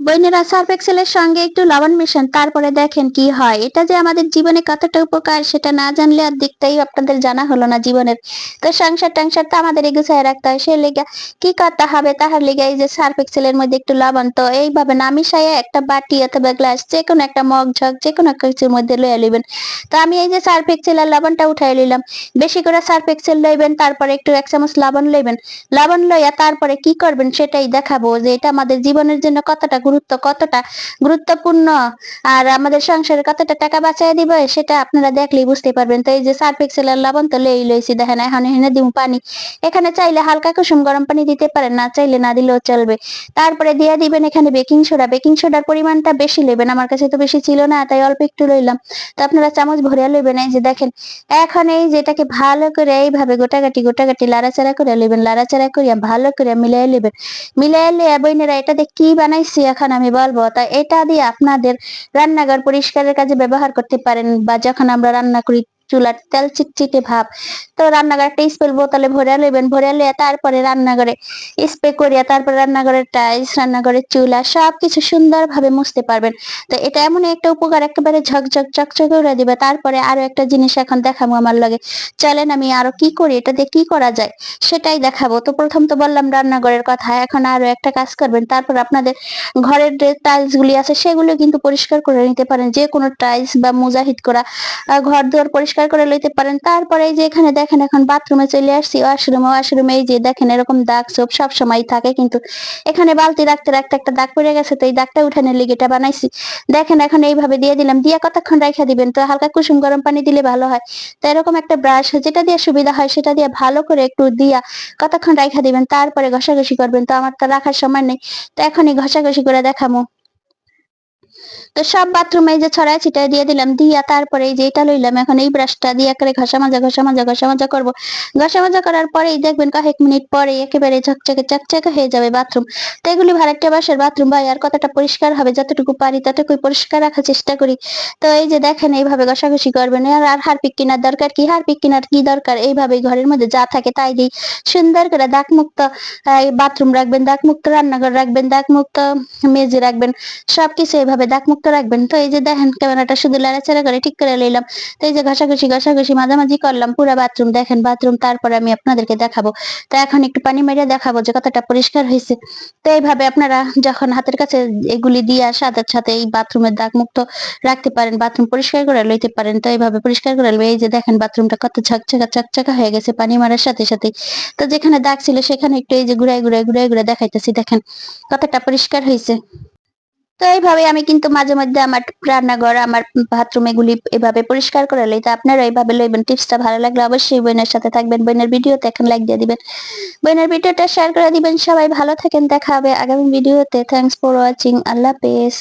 বইনেরা Surf এক্সেলের সঙ্গে একটু লবণ মেশান, তারপরে দেখেন কি হয়। এটা যে আমাদের জীবনে কতটা উপকার, সেটা না জানলে আর দিকটাই আপনাদের জানা হলো না জীবনের। তো সংসার টাংসার তো আমাদের গুছায় রাখতে হয়, সে লেগে কি করতে হবে, তাহার লেগে এই যে সার্ফ এক্সেলের মধ্যে একটু লবণ, তো এইভাবে নামিশাইয়া একটা বাটি অথবা গ্লাস যে কোনো একটা মগ ঝগ যে কোনো কিছুর মধ্যে লইয়া লইবেন। তো আমি এই যে সার্ফ এক্সেলের লবণটা উঠাই লইলাম। বেশি করে সার্ফ এক্সেল লইবেন, তারপরে একটু এক চামচ লবণ লইবেন। লবণ লইয়া তারপরে কি করবেন, সেটাই দেখাবো যে এটা আমাদের জীবনের জন্য কতটা গুরুত্ব কতটা গুরুত্বপূর্ণ? আর আমাদের সংসারে কতটা টাকা বাঁচাই দিবে, সেটা আপনারা দেখলেই বুঝতে পারবেন। তো এই যে সার্ফ এক্সেলের লবণ তো লেই লইছি, দেখেন এখন এখানে দিব পানি। এখানে চাইলে হালকা কুসুম গরম পানি দিতে পারেন, না চাইলে না দিলেও চলবে। তারপরে দিয়ে দিবেন এখানে বেকিং সোডা। বেকিং সোডার পরিমাণটা বেশি নেবেন, আমার কাছে তো বেশি ছিল না, তাই অল্প একটু লইলাম। তো আপনারা চামচ ভরিয়া লইবেন, এই যে দেখেন। এখন এই যেটাকে ভালো করে এইভাবে গোটাগাটি গোটাগাটি লাড়াচাড়া করে লইবেন, লাড়াচাড়া করিয়া ভালো করে মিলাই লইবেন। মিলাই লিয়ে বইনেরা এটা দিয়ে কি বানাইছি এখন? আমি বলব, তা এটা দিয়ে আপনাদের রান্নাঘর পরিষ্কারের কাজে ব্যবহার করতে পারেন বা যখন আমরা রান্না করি চুলার তেল চিটচিটে ভাব। তো রান্নাঘর একটা স্পেল বোতলে ভরে লইবেন, ভরে লিয়ে তারপরে রান্নাঘরে স্প্রে করিয়া তারপরে রান্নাঘরের টাইলস রান্নাঘরের চুলা সবকিছু সুন্দরভাবে মুছতে পারবেন। তো এটা এমন একটা উপকার, একেবারে ঝকঝক, চকচক করে দিবে। তারপরে আরও একটা জিনিস এখন দেখাবো আমার লগে। চলেন আমি আরও কি করি, এটা দিয়ে কি করা যায়? সেটাই দেখাবো। তো প্রথম তো বললাম রান্নাঘরের কথা, এখন আরও একটা কাজ করবেন। তারপর আপনাদের ঘরের যে টাইলস গুলি আছে, সেগুলো কিন্তু পরিষ্কার করে নিতে পারেন। যে কোনো টাইলস বা মুজাহিদ করা ঘর দুয়ার পরিষ্কার করে লইতে পারেন। তারপরে এই যে এখানে দেখেন, এখন বাথরুমে চলে আসছি। ওয়াশরুমে ওয়াশরুমে এই যে দেখেন এরকম দাগ সব সব সময় থাকে কিন্তু এখানে বালতি রাখতে রাখতে একটা দাগ পড়ে গেছে, তো এই দাগটা উঠানোর লিগে এটা বানাইছি। দেখেন, এখন এইভাবে দিয়ে দিলাম, দিয়ে কতক্ষণ রাখা দিবেন? তো হালকা কুসুম গরম পানি দিলে ভালো হয়। তো এরকম একটা ব্রাশ, যেটা দিয়ে সুবিধা হয় সেটা দিয়ে ভালো করে একটু দিয়া কতক্ষণ রাখা দিবেন? তারপরে ঘষাঘষি করবেন, তো আমার তো রাখার সময় নেই। তো এখনই ঘষাঘষি করে দেখামো। তো সব বাথরুমে যে ছড়াই ছিটাই দিয়ে দিলাম, দিয়া তারপরে এই যে এটা লইলাম, এখন এই ব্রাশটা দিয়ে করে ঘষা মাজা ঘষা মাজা ঘষা মাজা করব। ঘষা মাজা করার পরেই দেখবেন কয়েক মিনিট পরে একেবারে ঝকঝকে চকচকে হয়ে যাবে বাথরুম তো এগুলি ভাড়াটা বাসার বাথরুম ভাই, আর কতটা পরিষ্কার হবে, যতটুকু পারি ততটুকুই পরিষ্কার রাখার চেষ্টা করি। তো এই যে দেখেন এইভাবে ঘষাঘষি করবেন, আর আর হারপিক কেনার দরকার কি? হারপিক কেনার কি দরকার? এইভাবে ঘরের মধ্যে যা থাকে তাই দিই। সুন্দর করে দাগ মুক্ত বাথরুম রাখবেন দাগ মুক্ত রান্নাঘর রাখবেন দাগ মুক্ত মেজে রাখবেন। সবকিছু এইভাবে দাগ মুক্ত রাখবেন। তো এই যে দেখেন, ক্যামেরাটা শুধু লাড়াচাড়া করে ঠিক করে নিলাম তো এই যে ঘষাঘষি ঘষাঘষি, মাঝামাঝি করলাম পুরো বাথরুম দেখেন বাথরুম তারপরে আমি আপনাদেরকে দেখাবো। তো এখন একটু পানি মেরে দেখাবো যে কতটা পরিষ্কার হয়েছে। তো এইভাবে আপনারা যখন হাতের কাছে এগুলি দিয়ে সাথে সাথে এই বাথরুমের দাগ মুক্ত রাখতে পারেন বাথরুম পরিষ্কার করে লইতে পারেন, তো এইভাবে পরিষ্কার করে লই এই যে দেখেন বাথরুমটা কত ঝকঝকা, চকচকা হয়ে গেছে পানি মারার সাথে সাথে। তো যেখানে দাগ ছিল সেখানে একটু এই যে ঘুরাই ঘুরাই ঘুরাই ঘুরে দেখাইতেছি। দেখেন, কতটা পরিষ্কার হয়েছে। তো এইভাবে আমি কিন্তু মাঝে মধ্যে আমার রান্নাঘর, আমার বাথরুম এগুলি এভাবে পরিষ্কার করে লই তো আপনারা এইভাবে লইবেন টিপসটা ভালো লাগলে অবশ্যই বোনের সাথে থাকবেন। বোনের ভিডিওতে এখন লাইক দিয়ে দিবেন। বোনের ভিডিওটা শেয়ার করে দিবেন। সবাই ভালো থাকেন, দেখা হবে আগামী ভিডিওতে থ্যাংকস ফর ওয়াচিং আল্লাহ হাফেজ।